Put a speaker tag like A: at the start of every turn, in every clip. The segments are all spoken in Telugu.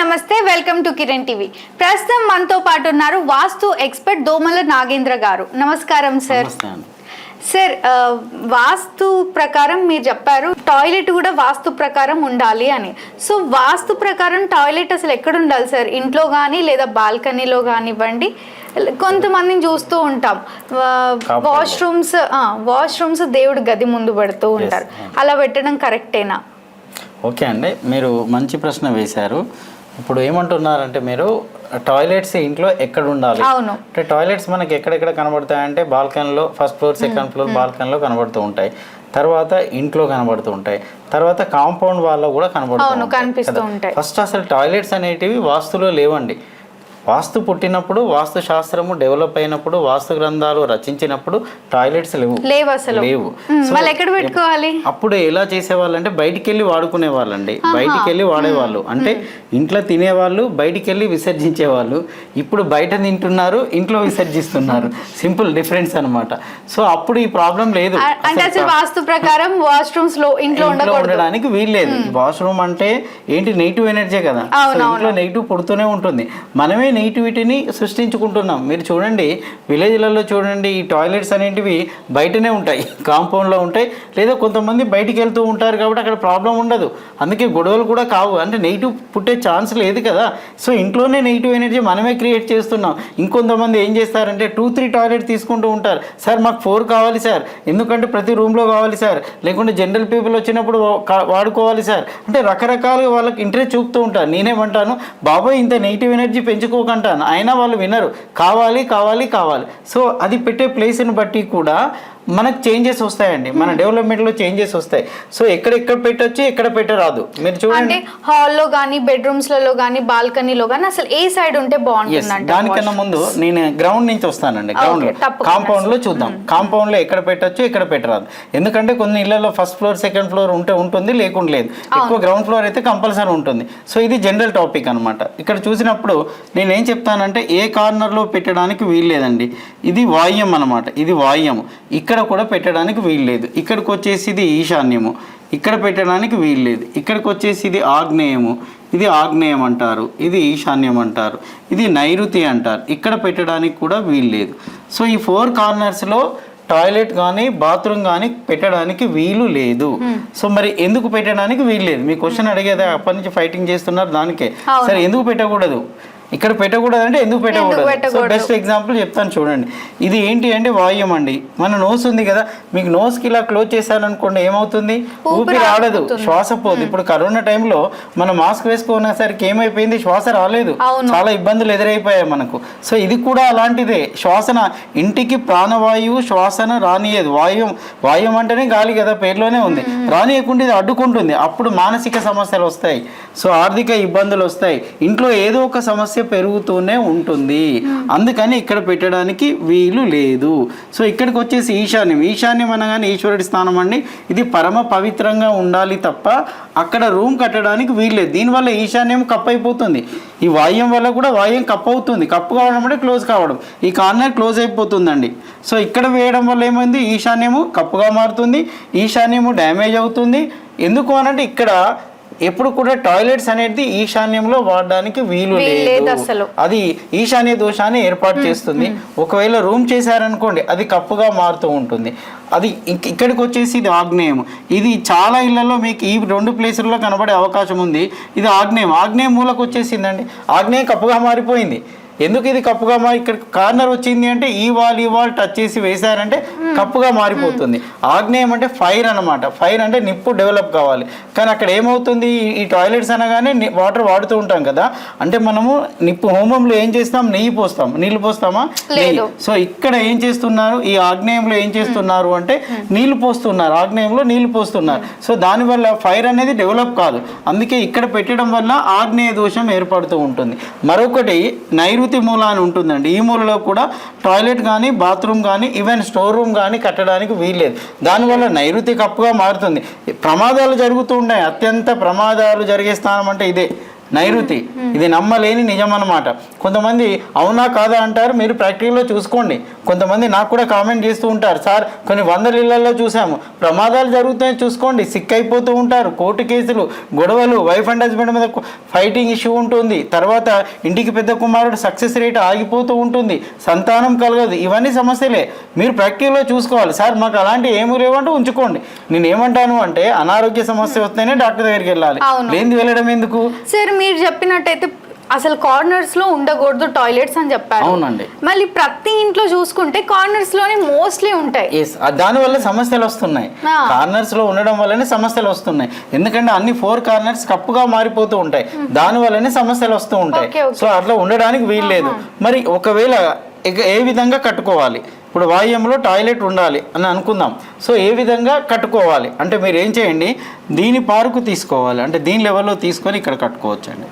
A: నమస్తే. Welcome to Kiran TV. ప్రస్తుతం మనతో పాటు ఉన్నారు వాస్తు ఎక్స్పర్ట్ దోమల నాగేంద్ర గారు. నమస్కారం సార్. సార్ వాస్తు ప్రకారం మీరు చెప్పారు టాయిలెట్ కూడా వాస్తు ప్రకారం ఉండాలి అని. సో వాస్తు ప్రకారం టాయిలెట్ అసలు ఎక్కడ ఉండాలి సార్? ఇంట్లో కానీ లేదా బాల్కనీలో కానివ్వండి కొంతమందిని చూస్తూ ఉంటాం. వాష్రూమ్స్ వాష్రూమ్స్ దేవుడి గది ముందు పెడుతూ ఉంటారు. అలా పెట్టడం కరెక్టేనా?
B: ఓకే అండి. మీరు మంచి ప్రశ్న వేశారు. ఇప్పుడు ఏమంటున్నారంటే మీరు టాయిలెట్స్ ఇంట్లో ఎక్కడ ఉండాలి? అంటే టాయిలెట్స్ మనకి ఎక్కడెక్కడ కనబడతాయంటే బాల్కనీలో ఫస్ట్ ఫ్లోర్ సెకండ్ ఫ్లోర్ బాల్కనీలో కనబడుతూ ఉంటాయి. తర్వాత ఇంట్లో కనబడుతూ ఉంటాయి. తర్వాత కాంపౌండ్ వాళ్ళలో కూడా కనబడుతూ. ఉంటాయి. ఫస్ట్ అసలు టాయిలెట్స్ అనేటివి వాస్తులో లేవండి. వాస్తు పుట్టినప్పుడు వాస్తు శాస్త్రము డెవలప్ అయినప్పుడు వాస్తు గ్రంథాలు రచించినప్పుడు టాయిలెట్స్ లేవు.
A: లేవు అసలు.
B: లేవు.
A: వాళ్ళు ఎక్కడ పెట్టుకోవాలి?
B: అప్పుడు ఎలా చేసేవాళ్ళు అంటే బయటికి వెళ్ళి వాడుకునే వాళ్ళండి. బయటికి వెళ్ళి వాడేవాళ్ళు. అంటే ఇంట్లో తినేవాళ్ళు బయటికి వెళ్ళి విసర్జించేవాళ్ళు. ఇప్పుడు బయట తింటున్నారు ఇంట్లో విసర్జిస్తున్నారు. సింపుల్ డిఫరెన్స్ అన్నమాట. సో అప్పుడు ఈ ప్రాబ్లం లేదు.
A: అ- అంటే అసలు వాస్తు ప్రకారం వాష్రూమ్స్లో ఇంట్లో
B: ఉండడానికి వీల్లేదు వాష్రూమ్ అంటే ఏంటి? నెగిటివ్ ఎనర్జీ కదా. ఇంట్లో నెగిటివ్ పుడుతూనే ఉంటుంది. మనమే నెగిటివిటీని సృష్టించుకుంటున్నాం. మీరు చూడండి విలేజ్లలో చూడండి ఈ టాయిలెట్స్ అనేటివి బయటనే ఉంటాయి కాంపౌండ్లో ఉంటాయి లేదా కొంతమంది బయటికి వెళ్తూ ఉంటారు కాబట్టి అక్కడ ప్రాబ్లం ఉండదు. అందుకే గొడవలు కూడా కావు. అంటే నెగిటివ్ పుట్టే ఛాన్స్ లేదు కదా. సో ఇంట్లోనే నెగిటివ్ ఎనర్జీ మనమే క్రియేట్ చేస్తున్నాం. ఇంకొంతమంది ఏం చేస్తారంటే టూ త్రీ టాయిలెట్ తీసుకుంటూ ఉంటారు. సార్ మాకు ఫోర్ కావాలి సార్. ఎందుకంటే ప్రతి రూమ్లో కావాలి సార్. లేకుంటే జనరల్ పీపుల్ వచ్చినప్పుడు వాడుకోవాలి సార్. అంటే రకరకాలుగా వాళ్ళకి ఇంట్రెస్ట్ చూపుతూ ఉంటారు. నేనేమంటాను బాబాయ్ ఇంత నెగిటివ్ ఎనర్జీ అంటాను అయినా వాళ్ళు వినరు. కావాలి కావాలి కావాలి. సో అది పెట్టే ప్లేస్ని బట్టి కూడా మనకు చేంజెస్ వస్తాయండి. మన డెవలప్మెంట్లో చేంజెస్ వస్తాయి. సో ఎక్కడెక్కడ పెట్టొచ్చు ఎక్కడ పెట్టరాదు. మీరు చూడండి.
A: హాల్లో కానీ బెడ్రూమ్స్లలో కానీ బాల్కనీలో కానీ అసలు ఏ సైడ్ ఉంటే బాగుంటుంది
B: దానికన్నా ముందు నేను గ్రౌండ్ నుంచి వస్తానండి గ్రౌండ్లో. కాంపౌండ్లో చూద్దాం. కాంపౌండ్లో ఎక్కడ పెట్టొచ్చు ఎక్కడ పెట్టరాదు. ఎందుకంటే కొన్ని ఇళ్ళలో ఫస్ట్ ఫ్లోర్ సెకండ్ ఫ్లోర్ ఉంటే ఉంటుంది లేకుండా లేదు. ఎక్కువ గ్రౌండ్ ఫ్లోర్ అయితే కంపల్సరీ ఉంటుంది. సో ఇది జనరల్ టాపిక్ అన్నమాట. ఇక్కడ చూసినప్పుడు నేను ఏం చెప్తానంటే ఏ కార్నర్లో పెట్టడానికి వీల్లేదండి. ఇది వాయుం అన్నమాట ఇది వాయుం ఇక్కడ కూడా పెట్టడానికి వీల్లేదు ఇక్కడికి వచ్చేసి ఇది ఈశాన్యము. ఇక్కడ పెట్టడానికి వీల్లేదు ఇక్కడికి వచ్చేసి ఇది ఆగ్నేయము. ఇది ఆగ్నేయం అంటారు. ఇది ఈశాన్యం అంటారు. ఇది నైరుతి అంటారు. ఇక్కడ పెట్టడానికి కూడా వీల్లేదు సో ఈ ఫోర్ కార్నర్స్లో టాయిలెట్ కానీ బాత్రూమ్ కానీ పెట్టడానికి వీలు లేదు. సో మరి ఎందుకు పెట్టడానికి వీలు లేదు? మీ క్వశ్చన్ అడిగేది అప్పటి నుంచి ఫైటింగ్ చేస్తున్నారు దానికే. సరే ఎందుకు పెట్టకూడదు? ఇక్కడ పెట్టకూడదు అంటే ఎందుకు పెట్టకూడదు? బెస్ట్ ఎగ్జాంపుల్ చెప్తాను చూడండి. ఇది ఏంటి అంటే వాయుం అండి. మన నోస్ ఉంది కదా మీకు nose కి ఇలా క్లోజ్ చేశారనుకోండి ఏమవుతుంది?
A: ఊపిరి ఆగిపోతుంది.
B: శ్వాస పోదు. ఇప్పుడు కరోనా టైంలో మనం మాస్క్ వేసుకునేసరికి ఏమైపోయింది? శ్వాస రాలేదు. చాలా ఇబ్బందులు ఎదురైపోయాయి మనకు. సో ఇది కూడా అలాంటిదే. శ్వాసన ఇంటికి ప్రాణవాయువు శ్వాసన రానియదు. వాయువు వాయువు అంటేనే గాలి కదా పేరులోనే ఉంది. రానియకుండా ఇది అడ్డుకుంటుంది. అప్పుడు మానసిక సమస్యలు వస్తాయి. సో ఆర్థిక ఇబ్బందులు వస్తాయి. ఇంట్లో ఏదో ఒక సమస్య పెరుగుతూనే ఉంటుంది. అందుకని ఇక్కడ పెట్టడానికి వీలు లేదు. సో ఇక్కడికి వచ్చేసి ఈశాన్యం. ఈశాన్యం అనగానే ఈశ్వరుడి స్థానం అండి. ఇది పరమ పవిత్రంగా ఉండాలి తప్ప అక్కడ రూమ్ కట్టడానికి వీల్లేదు దీనివల్ల ఈశాన్యం కప్ అయిపోతుంది ఈ వాయుం వల్ల కూడా వాయుం కప్ అవుతుంది కప్పు కావడం అంటే క్లోజ్ కావడం. ఈ కార్నర్ క్లోజ్ అయిపోతుందండి. సో ఇక్కడ వేయడం వల్ల ఏమైంది? ఈశాన్యము కప్పుగా మారుతుంది. ఈశాన్యము డ్యామేజ్ అవుతుంది. ఎందుకు అనంటే ఇక్కడ ఎప్పుడు కూడా టాయిలెట్స్ అనేది ఈశాన్యంలో వాడడానికి వీలు
A: లేదు. అసలు.
B: అది ఈశాన్య దోషాన్ని ఏర్పాటు చేస్తుంది. ఒకవేళ రూమ్ చేశారనుకోండి అది కప్పుగా మారుతూ ఉంటుంది. అది ఇక్- ఇక్కడికి వచ్చేసి ఇది ఆగ్నేయం. ఇది చాలా ఇళ్ళలో మీకు ఈ రెండు ప్లేసుల్లో కనబడే అవకాశం ఉంది. ఇది ఆగ్నేయం. ఆగ్నేయం మూలకు వచ్చేసిందండి. ఆగ్నేయం కప్పుగా మారిపోయింది. ఎందుకు ఇది కప్పుగా మారి ఇక్కడ కార్నర్ వచ్చింది అంటే ఈ వాల్ ఈ వాల్ టచ్ చేసి వేశారంటే కప్పుగా మారిపోతుంది. ఆగ్నేయం అంటే ఫైర్ అన్నమాట. ఫైర్ అంటే నిప్పు డెవలప్ కావాలి. కానీ అక్కడ ఏమవుతుంది? ఈ- ఈ టాయిలెట్స్ అనగానే వాటర్ వాడుతూ ఉంటాం కదా. అంటే మనము నిప్పు హోమంలో ఏం చేస్తాం? నెయ్యి పోస్తాం. నీళ్ళు పోస్తామా? నెయ్యి.
A: లేదు.
B: సో ఇక్కడ ఏం చేస్తున్నారు? ఈ ఆగ్నేయంలో ఏం చేస్తున్నారు అంటే నీళ్ళు పోస్తున్నారు. ఆగ్నేయంలో నీళ్ళు పోస్తున్నారు. సో దానివల్ల ఫైర్ అనేది డెవలప్ కాదు. అందుకే ఇక్కడ పెట్టడం వల్ల ఆగ్నేయ దోషం ఏర్పడుతూ ఉంటుంది. మరొకటి నైరుతి మూల అని ఉంటుందండి. ఈ మూలలో కూడా టాయిలెట్ కానీ బాత్రూమ్ కానీ ఈవెన్ స్టోర్ రూమ్ కానీ కట్టడానికి వీల్లేదు. దానివల్ల నైరుతి కప్పుగా మారుతుంది. ప్రమాదాలు జరుగుతూ ఉన్నాయి. అత్యంత ప్రమాదాలు జరిగే స్థానం అంటే ఇదే. నైరుతి. ఇది నమ్మలేని నిజం అన్నమాట కొంతమంది అవునా కాదా అంటారు మీరు ప్రాక్టికల్లో చూసుకోండి. కొంతమంది నాకు కూడా కామెంట్ చేస్తూ ఉంటారు. సార్ కొన్ని వందల ఇళ్ళలో చూసాము ప్రమాదాలు జరుగుతాయని చూసుకోండి. సిక్ అయిపోతూ ఉంటారు. కోర్టు కేసులు గొడవలు వైఫ్ అండ్ హస్బెండ్ మీద ఫైటింగ్ ఇష్యూ ఉంటుంది. తర్వాత ఇంటికి పెద్ద కుమారుడు సక్సెస్ రేట్ ఆగిపోతూ ఉంటుంది. సంతానం కలగదు. ఇవన్నీ సమస్యలే. మీరు ప్రాక్టికల్లో చూసుకోవాలి. సార్ మాకు అలాంటి ఏమి లేవంటే ఉంచుకోండి. నేను ఏమంటాను అంటే అనారోగ్య సమస్య వస్తేనే డాక్టర్ దగ్గరికి వెళ్ళాలి. లేనిది వెళ్ళడం ఎందుకు?
A: సార్ మీరు చెప్పినట్టయితే అసలు కార్నర్స్లో ఉండకూడదు టాయిలెట్స్ అని చెప్పారు.
B: అవునండి.
A: మళ్ళీ ప్రతి ఇంట్లో చూసుకుంటే కార్నర్స్లోనే మోస్ట్లీ ఉంటాయి.
B: ఎస్ దానివల్ల సమస్యలు వస్తున్నాయి. కార్నర్స్లో ఉండడం వల్లనే సమస్యలు వస్తున్నాయి. ఎందుకంటే అన్ని ఫోర్ కార్నర్స్ కప్పుగా మారిపోతూ ఉంటాయి. దాని వల్లనే సమస్యలు వస్తూ ఉంటాయి. సో అట్లా ఉండడానికి వీల్లేదు. మరి ఒకవేళ ఇక ఏ విధంగా కట్టుకోవాలి? ఇప్పుడు వాయువ్యంలో టాయిలెట్ ఉండాలి అని అనుకుందాం. సో ఏ విధంగా కట్టుకోవాలి? అంటే మీరు ఏం చేయండి? దీని పార్కు తీసుకోవాలి. అంటే దీని లెవెల్లో తీసుకొని ఇక్కడ కట్టుకోవచ్చు అండి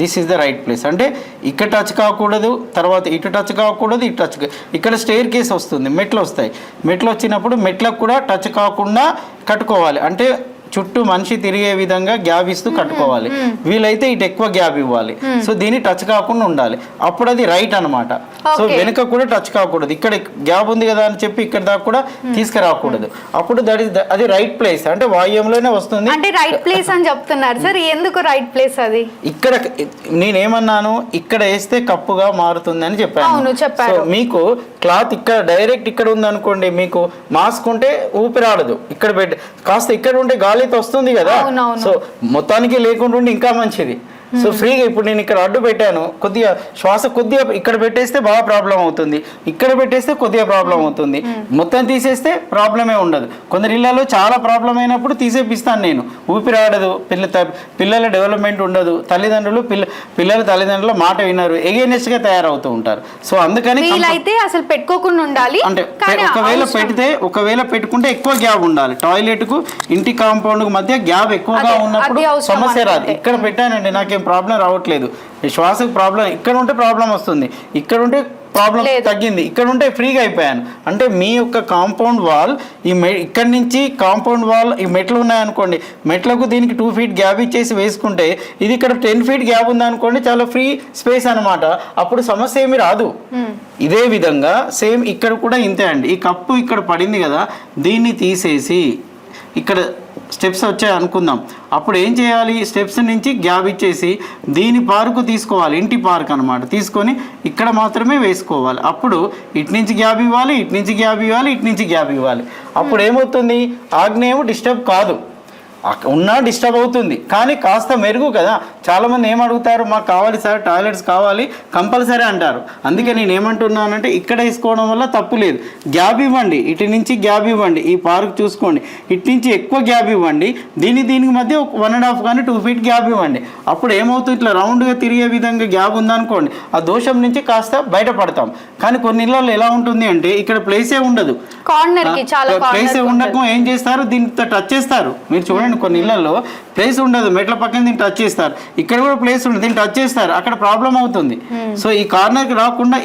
B: this is the right place అంటే ఇక్కడ టచ్ కాకూడదు తర్వాత ఇటు టచ్ కాకూడదు ఇటు టచ్ ఇక్కడ స్టేర్ కేస్ వస్తుంది మెట్లు వస్తాయి. మెట్లు వచ్చినప్పుడు మెట్లకు కూడా టచ్ కాకుండా కట్టుకోవాలి. అంటే చుట్టూ మనిషి తిరిగే విధంగా గ్యాప్ ఇస్తూ కట్టుకోవాలి. వీలైతే ఇటు ఎక్కువ గ్యాప్ ఇవ్వాలి. సో దీన్ని టచ్ కాకుండా ఉండాలి. అప్పుడు అది రైట్ అన్నమాట. సో. వెనుక కూడా టచ్ కాకూడదు. ఇక్కడ గ్యాప్ ఉంది కదా అని చెప్పి ఇక్కడ దాకా కూడా తీసుకురాకూడదు. అప్పుడు దట్ ఇస్ అది రైట్ ప్లేస్. అంటే వాయువ్యంలోనే వస్తుంది.
A: అంటే రైట్ ప్లేస్ అని చెప్తున్నారు. సార్ ఎందుకు రైట్ ప్లేస్ అది?
B: ఇక్కడ నేనేమన్నాను? ఇక్కడ వేస్తే కప్పుగా మారుతుంది అని చెప్పాను. సో మీకు క్లాత్ ఇక్కడ డైరెక్ట్ ఇక్కడ ఉంది అనుకోండి మీకు మాస్క్ ఉంటే ఊపిరాడదు. ఇక్కడ పెట్టి కాస్త ఇక్కడ ఉంటే గాలితో వస్తుంది కదా. సో మొత్తానికి లేకుండా ఇంకా మంచిది సో ఫ్రీగా ఇప్పుడు నేను ఇక్కడ అడ్డు పెట్టాను. కొద్దిగా శ్వాస కొద్దిగా ఇక్కడ పెట్టేస్తే బాగా ప్రాబ్లం అవుతుంది. ఇక్కడ పెట్టేస్తే కొద్దిగా ప్రాబ్లం అవుతుంది. మొత్తం తీసేస్తే ప్రాబ్లమే ఉండదు. కొందరి ఇళ్ళలో చాలా ప్రాబ్లం అయినప్పుడు తీసేపిస్తాను నేను. ఊపిరాడదు పిల్ల పిల్లల డెవలప్మెంట్ ఉండదు. తల్లిదండ్రులు పిల్ల పిల్లల తల్లిదండ్రుల మాట వినరు. ఎగైనెస్ట్గా తయారవుతూ ఉంటారు. సో అందుకని
A: అసలు పెట్టుకోకుండా ఉండాలి.
B: అంటే ఒకవేళ పెడితే ఒకవేళ పెట్టుకుంటే ఎక్కువ గ్యాప్ ఉండాలి. టాయిలెట్కు ఇంటి కాంపౌండ్కు మధ్య గ్యాప్ ఎక్కువగా ఉన్నప్పుడు సమస్య రాదు. ఇక్కడ పెట్టానండి నాకేం ప్రాబ్లం రావట్లేదు. ఈ శ్వాసకు ప్రాబ్లం ఇక్కడ ఉంటే ప్రాబ్లం వస్తుంది. ఇక్కడ ఉంటే ప్రాబ్లం. తగ్గింది. ఇక్కడ ఉంటే ఫ్రీగా అయిపోయాను. అంటే మీ యొక్క కాంపౌండ్ వాల్ ఈ మె ఇక్కడ నుంచి కాంపౌండ్ వాల్ ఈ మెట్లు ఉన్నాయనుకోండి. మెట్లకు దీనికి టూ ఫీట్ గ్యాప్ ఇచ్చేసి వేసుకుంటే ఇది ఇక్కడ టెన్ ఫీట్ గ్యాప్ ఉందనుకోండి చాలా ఫ్రీ స్పేస్ అన్నమాట. అప్పుడు సమస్య ఏమి రాదు. ఇదే విధంగా సేమ్ ఇక్కడ కూడా ఇంతే అండి. ఈ కప్పు ఇక్కడ పడింది కదా దీన్ని తీసేసి ఇక్కడ స్టెప్స్ వచ్చాయి అనుకుందాం. అప్పుడు ఏం చేయాలి? స్టెప్స్ నుంచి గ్యాప్ ఇచ్చేసి దీని పార్కు తీసుకోవాలి. ఇంటి పార్క్ అనమాట తీసుకొని ఇక్కడ మాత్రమే వేసుకోవాలి. అప్పుడు ఇటు నుంచి గ్యాప్ ఇవ్వాలి ఇటు నుంచి గ్యాప్ ఇవ్వాలి ఇటు నుంచి గ్యాప్ ఇవ్వాలి. అప్పుడు ఏమవుతుంది? ఆగ్నేయం డిస్టర్బ్ కాదు. ఉన్నా డిస్టర్బ్ అవుతుంది. కానీ కాస్త మెరుగు కదా. చాలామంది ఏం అడుగుతారు మాకు కావాలి సార్ టాయిలెట్స్ కావాలి కంపల్సరీ అంటారు. అందుకే నేను ఏమంటున్నానంటే ఇక్కడ వేసుకోవడం వల్ల తప్పు లేదు. గ్యాప్ ఇవ్వండి ఇటు నుంచి గ్యాప్ ఇవ్వండి ఈ పార్క్ చూసుకోండి. ఇటు నుంచి ఎక్కువ గ్యాప్ ఇవ్వండి దీని దీనికి మధ్య ఒక వన్ అండ్ హాఫ్ కానీ టూ ఫీట్ గ్యాప్ ఇవ్వండి. అప్పుడు ఏమవుతుంది ఇట్లా రౌండ్గా తిరిగే విధంగా గ్యాప్ ఉందనుకోండి ఆ దోషం నుంచి కాస్త బయటపడతాం. కానీ కొన్ని ఇళ్ళల్లో ఎలా ఉంటుంది అంటే ఇక్కడ ప్లేసే ఉండదు. ప్లేస్ ఉండకం ఏం చేస్తారు దీంతో టచ్ చేస్తారు. మీరు చూడండి కొన్ని ఇళ్ళలో ప్లేస్ ఉండదు. మెట్ల పక్కన దీన్ని టచ్ చేస్తారు. ఇక్కడ కూడా ప్లేస్ ఉండదు. దీన్ని టచ్ చేస్తారు. అక్కడ ప్రాబ్లం అవుతుంది. సో ఈ కార్నర్కి రాకుండా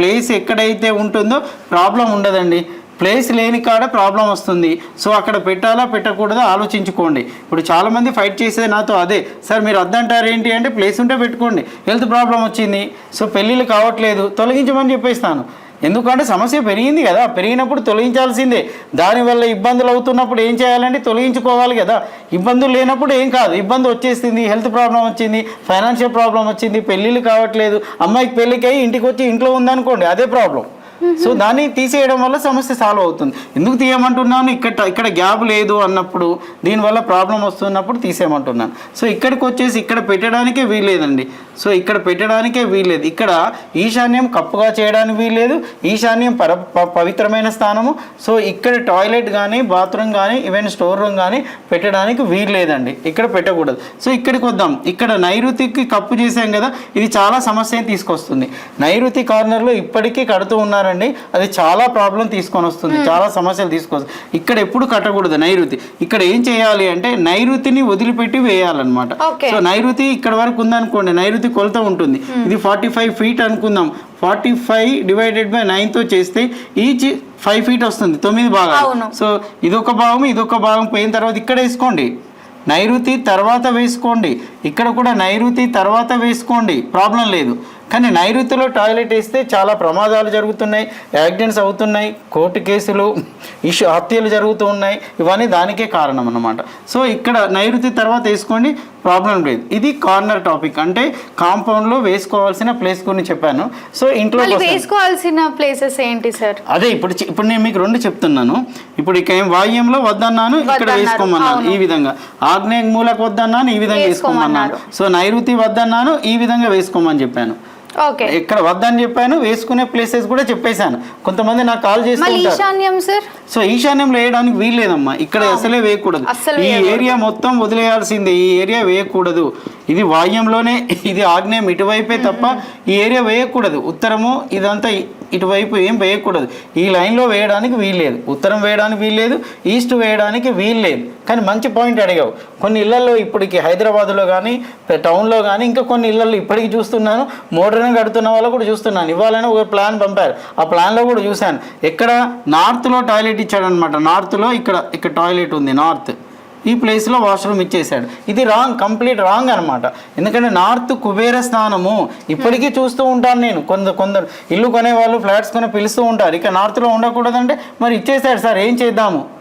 B: ప్లేస్ ఎక్కడైతే ఉంటుందో ప్రాబ్లం ఉండదండి. ప్లేస్ లేని కాడ ప్రాబ్లం వస్తుంది. సో అక్కడ పెట్టాలా పెట్టకూడదా ఆలోచించుకోండి. ఇప్పుడు చాలామంది ఫైట్ చేసేది నాతో అదే. సార్ మీరు వద్దంటారు ఏంటి? అంటే ప్లేస్ ఉంటే పెట్టుకోండి. హెల్త్ ప్రాబ్లం వచ్చింది. సో పెళ్ళిళ్ళు కావట్లేదు. తొలగించమని చెప్పేస్తాను. ఎందుకంటే సమస్య పెరిగింది కదా పెరిగినప్పుడు తొలగించాల్సిందే. దానివల్ల ఇబ్బందులు అవుతున్నప్పుడు ఏం చేయాలంటే తొలగించుకోవాలి కదా. ఇబ్బందులు లేనప్పుడు ఏం కాదు. ఇబ్బంది వచ్చేసింది హెల్త్ ప్రాబ్లం వచ్చింది ఫైనాన్షియల్ ప్రాబ్లం వచ్చింది పెళ్ళిళ్ళు కావట్లేదు. అమ్మాయికి పెళ్ళికి అయ్యి ఇంటికి వచ్చి ఇంట్లో ఉందనుకోండి అదే ప్రాబ్లం. Mm-hmm. సో దాన్ని తీసేయడం వల్ల సమస్య సాల్వ్ అవుతుంది. ఎందుకు తీయమంటున్నాను? ఇక్కడ ఇక్కడ గ్యాప్ లేదు అన్నప్పుడు దీనివల్ల ప్రాబ్లం వస్తున్నప్పుడు తీసేయమంటున్నాను. సో ఇక్కడికి వచ్చేసి ఇక్కడ పెట్టడానికే వీల్లేదండి. సో ఇక్కడ పెట్టడానికే వీల్లేదు. ఇక్కడ ఈశాన్యం కప్పుగా చేయడానికి వీల్లేదు. ఈశాన్యం పర ప- పవిత్రమైన స్థానము. సో ఇక్కడ టాయిలెట్ కానీ బాత్రూమ్ కానీ ఈవెన్ స్టోర్ రూమ్ కానీ పెట్టడానికి వీల్లేదండి. ఇక్కడ పెట్టకూడదు. సో ఇక్కడికి వద్దాం. ఇక్కడ నైరుతికి కప్పు చేసాం కదా ఇది చాలా సమస్యని తీసుకొస్తుంది. నైరుతి కార్నర్లో ఇప్పటికీ కడుతూ ఉన్నారు ఉన్నారండి అది చాలా ప్రాబ్లం తీసుకొని వస్తుంది. చాలా సమస్యలు తీసుకొస్తుంది ఇక్కడ ఎప్పుడు కట్టకూడదు నైరుతి. ఇక్కడ ఏం చేయాలి అంటే నైరుతిని వదిలిపెట్టి వేయాలన్నమాట. సో నైరుతి ఇక్కడ వరకు ఉందనుకోండి నైరుతి కొలత ఉంటుంది. ఇది ఫార్టీ ఫైవ్ ఫీట్ అనుకుందాం. ఫార్టీ ఫైవ్ డివైడెడ్ బై నైన్తో చేస్తే ఈచ్ ఫైవ్ ఫీట్ వస్తుంది తొమ్మిది భాగాలు. సో ఇదొక భాగం ఇదొక భాగం పోయిన తర్వాత ఇక్కడ వేసుకోండి. నైరుతి తర్వాత వేసుకోండి. ఇక్కడ కూడా నైరుతి తర్వాత వేసుకోండి. ప్రాబ్లం లేదు. కానీ నైరుతిలో టాయిలెట్ వేస్తే చాలా ప్రమాదాలు జరుగుతున్నాయి యాక్సిడెంట్స్ అవుతున్నాయి కోర్టు కేసులు ఇష్యూ హత్యలు జరుగుతూ ఉన్నాయి. ఇవన్నీ దానికే కారణం అన్నమాట. సో ఇక్కడ నైరుతి తర్వాత వేసుకోండి ప్రాబ్లం లేదు. ఇది కార్నర్ టాపిక్. అంటే కాంపౌండ్లో వేసుకోవాల్సిన ప్లేస్ గురించి చెప్పాను. సో ఇంట్లో
A: వేసుకోవాల్సిన ప్లేసెస్ ఏంటి సార్?
B: అదే ఇప్పుడు ఇప్పుడు నేను మీకు రెండు చెప్తున్నాను. ఇప్పుడు ఇక ఏం వాయువ్యంలో వద్దన్నాను ఇక్కడ వేసుకోమన్నాను. ఈ విధంగా. ఆగ్నేయ మూలకు వద్దన్నాను ఈ విధంగా వేసుకోమన్నాను. సో నైరుతి వద్దన్నాను ఈ విధంగా వేసుకోమని చెప్పాను.
A: ఓకే.
B: ఎక్కడ వద్దని చెప్పాను వేసుకునే ప్లేసెస్ కూడా చెప్పేశాను. కొంతమంది నాకు కాల్
A: సార్
B: సో ఈశాన్యంలో వేయడానికి వీల్లేదమ్మా. ఇక్కడ అసలే వేయకూడదు. ఈ. ఏరియా మొత్తం వదిలేయాల్సిందే. ఈ ఏరియా వేయకూడదు. ఇది వాయువ్యంలోనే ఇది ఆగ్నేయం ఇటువైపే తప్ప ఈ ఏరియా వేయకూడదు. ఉత్తరము ఇదంతా ఇటువైపు ఏం వేయకూడదు. ఈ లైన్లో వేయడానికి వీల్లేదు. ఉత్తరం వేయడానికి వీల్లేదు. ఈస్ట్ వేయడానికి వీల్లేదు. కానీ మంచి పాయింట్ అడిగావు. కొన్ని ఇళ్ళలో ఇప్పటికి హైదరాబాద్లో కానీ టౌన్లో కానీ ఇంకా కొన్ని ఇళ్ళలో ఇప్పటికి చూస్తున్నాను. మోడర్న్ కడుతున్న వాళ్ళు కూడా చూస్తున్నాను. ఇవ్వాలని ఒక ప్లాన్ పంపారు. ఆ ప్లాన్లో కూడా చూశాను. ఎక్కడ నార్త్లో టాయిలెట్ ఇచ్చాడనమాట నార్త్లో ఇక్కడ ఇక్కడ టాయిలెట్ ఉంది నార్త్. ఈ ప్లేస్లో వాష్రూమ్ ఇచ్చేసాడు ఇది రాంగ్ కంప్లీట్ రాంగ్ అనమాట ఎందుకంటే నార్త్ కుబేర స్నానము. ఇప్పటికీ చూస్తూ ఉంటాను నేను. కొందరు కొందరు ఇల్లు కొనేవాళ్ళు ఫ్లాట్స్ కొని పిలుస్తూ ఉంటారు. ఇక నార్త్లో ఉండకూడదంటే మరి ఇచ్చేసాడు సార్ ఏం చేద్దాము?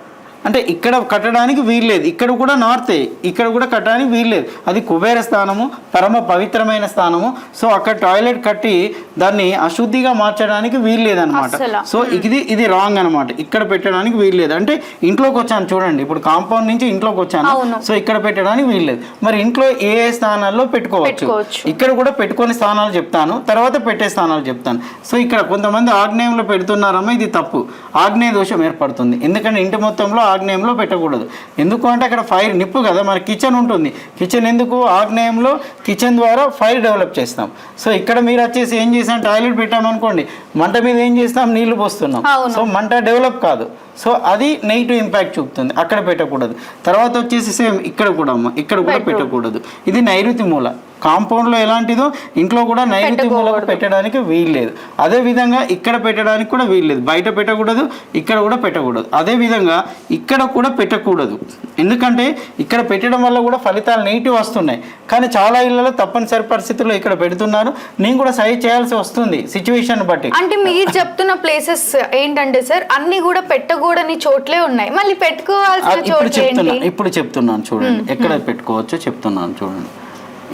B: అంటే ఇక్కడ కట్టడానికి వీల్లేదు ఇక్కడ కూడా నార్తే ఇక్కడ కూడా కట్టడానికి వీల్లేదు అది కుబేర స్థానము పరమ పవిత్రమైన స్థానము. సో అక్కడ టాయిలెట్ కట్టి దాన్ని అశుద్ధిగా మార్చడానికి వీల్లేదు అనమాట
A: అస్సలు.
B: సో ఇది ఇది రాంగ్ అనమాట ఇక్కడ పెట్టడానికి వీల్లేదు అంటే ఇంట్లోకి వచ్చాను చూడండి. ఇప్పుడు కాంపౌండ్ నుంచి ఇంట్లోకి వచ్చాను. సో ఇక్కడ పెట్టడానికి వీల్లేదు మరి ఇంట్లో ఏ ఏ స్థానాల్లో పెట్టుకోవచ్చు. ఇక్కడ కూడా పెట్టుకునే స్థానాలు చెప్తాను. తర్వాత పెట్టే స్థానాలు చెప్తాను. సో ఇక్కడ కొంతమంది ఆగ్నేయంలో పెడుతున్నారమ్మా ఇది తప్పు. ఆగ్నేయ దోషం ఏర్పడుతుంది. ఎందుకంటే ఇంటి మొత్తంలో ఆగ్నేయంలో పెట్టకూడదు. ఎందుకు అంటే అక్కడ ఫైర్ నిప్పు కదా మన కిచెన్ ఉంటుంది. కిచెన్ ఎందుకు? ఆగ్నేయంలో కిచెన్ ద్వారా ఫైర్ డెవలప్ చేస్తాం. సో ఇక్కడ మీరు వచ్చేసి ఏం చేసాం టాయిలెట్ పెట్టామనుకోండి మంట మీద ఏం చేస్తాం? నీళ్ళు పోస్తున్నాం. సో మంట డెవలప్ కాదు. సో అది నెగిటివ్ ఇంపాక్ట్ చూపుతుంది. అక్కడ పెట్టకూడదు. తర్వాత వచ్చేసి సేమ్ ఇక్కడ కూడా అమ్మ ఇక్కడ కూడా పెట్టకూడదు. ఇది నైరుతి మూల. కాంపౌండ్లో ఎలాంటిదో ఇంట్లో కూడా నైరుతి మూలకు పెట్టడానికి వీల్లేదు అదే విధంగా ఇక్కడ పెట్టడానికి కూడా వీల్లేదు బయట పెట్టకూడదు ఇక్కడ కూడా పెట్టకూడదు. అదే విధంగా ఇక్కడ కూడా పెట్టకూడదు. ఎందుకంటే ఇక్కడ పెట్టడం వల్ల కూడా ఫలితాలు నెగిటివ్ వస్తున్నాయి. కానీ చాలా ఇళ్ళలో తప్పనిసరి పరిస్థితుల్లో ఇక్కడ పెడుతున్నారు. నేను కూడా సహి చేయాల్సి వస్తుంది సిచ్యువేషన్ బట్టి.
A: అంటే మీరు చెప్తున్న ప్లేసెస్ ఏంటంటే సార్ అన్ని కూడా పెట్టకూడని చోట్లే ఉన్నాయి. మళ్ళీ పెట్టుకోవాల్సిన
B: ఇప్పుడు చెప్తున్నా ఇప్పుడు చెప్తున్నాను చూడండి. ఎక్కడ పెట్టుకోవచ్చో చెప్తున్నాను చూడండి.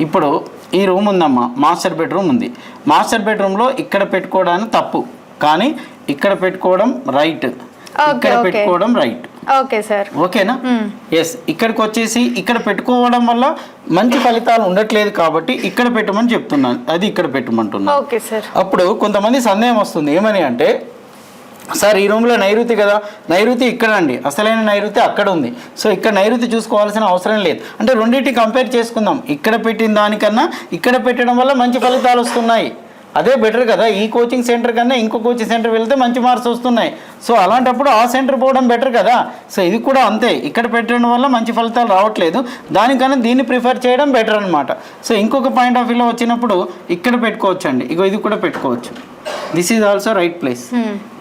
B: ఇప్పుడు ఈ రూమ్ ఉందమ్మా మాస్టర్ బెడ్రూమ్ ఉంది. మాస్టర్ బెడ్రూమ్లో ఇక్కడ పెట్టుకోవడానికి తప్పు. కానీ ఇక్కడ పెట్టుకోవడం రైట్. ఇక్కడ. పెట్టుకోవడం రైట్.
A: Okay sir.
B: ఓకేనా? ఎస్ ఇక్కడికి వచ్చేసి ఇక్కడ పెట్టుకోవడం వల్ల మంచి ఫలితాలు ఉండట్లేదు కాబట్టి ఇక్కడ పెట్టమని చెప్తున్నాను. అది ఇక్కడ పెట్టమంటున్నాను. అప్పుడు కొంతమంది సందేహం వస్తుంది. ఏమని అంటే సార్ ఈ రూమ్లో నైరుతి కదా? నైరుతి ఇక్కడ అండి అసలైన నైరుతి అక్కడ ఉంది. సో ఇక్కడ నైరుతి చూసుకోవాల్సిన అవసరం లేదు. అంటే రెండింటి కంపేర్ చేసుకుందాం. ఇక్కడ పెట్టిన దానికన్నా ఇక్కడ పెట్టడం వల్ల మంచి ఫలితాలు వస్తున్నాయి. అదే బెటర్ కదా. ఈ కోచింగ్ సెంటర్ కన్నా ఇంకో కోచింగ్ సెంటర్ వెళ్తే మంచి మార్క్స్ వస్తున్నాయి. సో అలాంటప్పుడు ఆ సెంటర్ పోవడం బెటర్ కదా. సో ఇది కూడా అంతే. ఇక్కడ పెట్టడం వల్ల మంచి ఫలితాలు రావట్లేదు. దానికన్నా దీన్ని ప్రిఫర్ చేయడం బెటర్ అనమాట సో ఇంకొక పాయింట్ ఆఫ్ వ్యూలో వచ్చినప్పుడు ఇక్కడ పెట్టుకోవచ్చు అండి ఇగో ఇది కూడా పెట్టుకోవచ్చు. This is also right place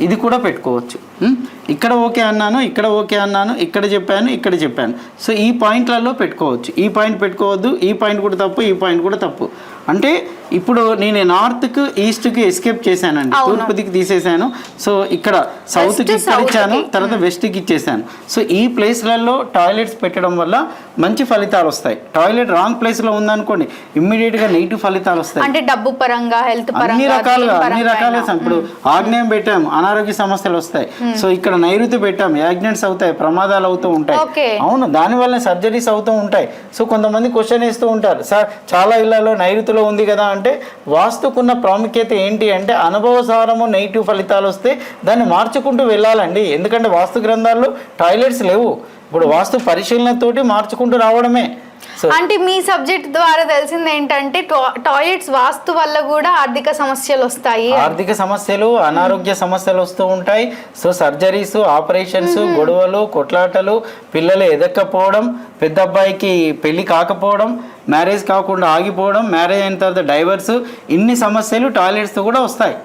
B: ఇది కూడా పెట్టుకోవచ్చు. Hmm? ఇక్కడ ఓకే అన్నాను ఇక్కడ ఓకే అన్నాను ఇక్కడ చెప్పాను ఇక్కడ చెప్పాను. సో ఈ పాయింట్లలో పెట్టుకోవచ్చు. ఈ పాయింట్ పెట్టుకోవద్దు ఈ పాయింట్ కూడా తప్పు ఈ పాయింట్ కూడా తప్పు. అంటే ఇప్పుడు నేను నార్త్కి ఈస్ట్కి ఎస్కేప్ చేశానండి. తూర్పు దిక్కు తీసేశాను సో ఇక్కడ సౌత్కి ఇక్కడ ఇచ్చాను
A: కి.
B: తర్వాత వెస్ట్కి ఇచ్చేసాను. సో ఈ ప్లేస్లలో టాయిలెట్స్ పెట్టడం వల్ల మంచి ఫలితాలు వస్తాయి. టాయిలెట్ రాంగ్ ప్లేస్లో ఉందనుకోండి ఇమ్మీడియట్గా నెగిటివ్ ఫలితాలు వస్తాయి.
A: అంటే డబ్బు పరంగా హెల్త్
B: అన్ని రకాలుగా అన్ని రకాలుగా. ఇప్పుడు ఆగ్నేయం పెట్టాం అనారోగ్య సమస్యలు వస్తాయి. సో ఇక్కడ నైరుతి పెట్టాం యాక్సిడెంట్స్ అవుతాయి ప్రమాదాలు అవుతూ ఉంటాయి. అవును దాని వల్ల సర్జరీస్ అవుతూ ఉంటాయి. సో కొంతమంది క్వశ్చన్ వేస్తూ ఉంటారు సార్ చాలా ఇళ్ళలో నైరుతిలో ఉంది కదా అంటే వాస్తుకున్న ప్రాముఖ్యత ఏంటి అంటే అనుభవసారము నెగిటివ్ ఫలితాలు వస్తే దాన్ని మార్చుకుంటూ వెళ్ళాలండి. ఎందుకంటే వాస్తు గ్రంథాల్లో టాయిలెట్స్ లేవు. ఇప్పుడు వాస్తు పరిశీలనతోటి మార్చుకుంటూ రావడమే.
A: అంటే మీ సబ్జెక్ట్ ద్వారా తెలిసింది ఏంటంటే టాయిలెట్స్ వాస్తు వల్ల కూడా ఆర్థిక సమస్యలు వస్తాయి.
B: ఆర్థిక సమస్యలు అనారోగ్య సమస్యలు వస్తూ ఉంటాయి. సో సర్జరీస్ ఆపరేషన్స్ గొడవలు కొట్లాటలు పిల్లలు ఎదక్కపోవడం పెద్ద అబ్బాయికి పెళ్ళి కాకపోవడం మ్యారేజ్ కాకుండా ఆగిపోవడం మ్యారేజ్ అయిన తర్వాత డైవర్స్ ఇన్ని సమస్యలు టాయిలెట్స్ కూడా వస్తాయి.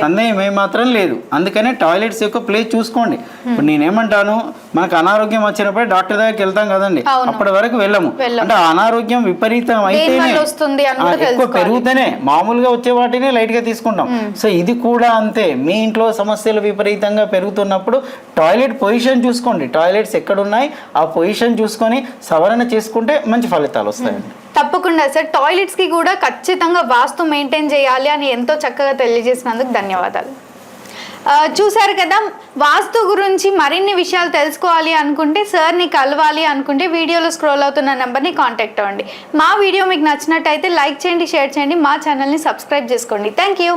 B: సందేహం ఏమాత్రం లేదు. అందుకనే టాయిలెట్స్ యొక్క ప్లేస్ చూసుకోండి. ఇప్పుడు నేనేమంటాను మనకు అనారోగ్యం వచ్చినప్పుడు డాక్టర్ దగ్గరికి వెళ్తాం కదండి. అప్పటి వరకు వెళ్ళము. అంటే ఆ అనారోగ్యం విపరీతం అయితేనే
A: కూడా
B: ఎక్కువ. పెరుగుతూనే మామూలుగా వచ్చే వాటినే లైట్గా తీసుకుంటాం సో ఇది కూడా అంతే. మీ ఇంట్లో సమస్యలు విపరీతంగా పెరుగుతున్నప్పుడు టాయిలెట్ పొజిషన్ చూసుకోండి. టాయిలెట్స్ ఎక్కడ ఉన్నాయి ఆ పొజిషన్ చూసుకొని సవరణ చేసుకుంటే మంచి ఫలితాలు వస్తాయండి.
A: తప్పకుండా సార్. టాయిలెట్స్కి కూడా ఖచ్చితంగా వాస్తు మెయింటైన్ చేయాలి అని ఎంతో చక్కగా తెలియజేసినందుకు ధన్యవాదాలు. చూశారు కదా వాస్తు గురించి మరిన్ని విషయాలు తెలుసుకోవాలి అనుకుంటే సార్ని కలవాలి అనుకుంటే వీడియోలో స్క్రోల్ అవుతున్న నెంబర్ని కాంటాక్ట్ అవ్వండి. మా వీడియో మీకు నచ్చినట్టయితే లైక్ చేయండి షేర్ చేయండి మా ఛానల్ని సబ్స్క్రైబ్ చేసుకోండి. Thank you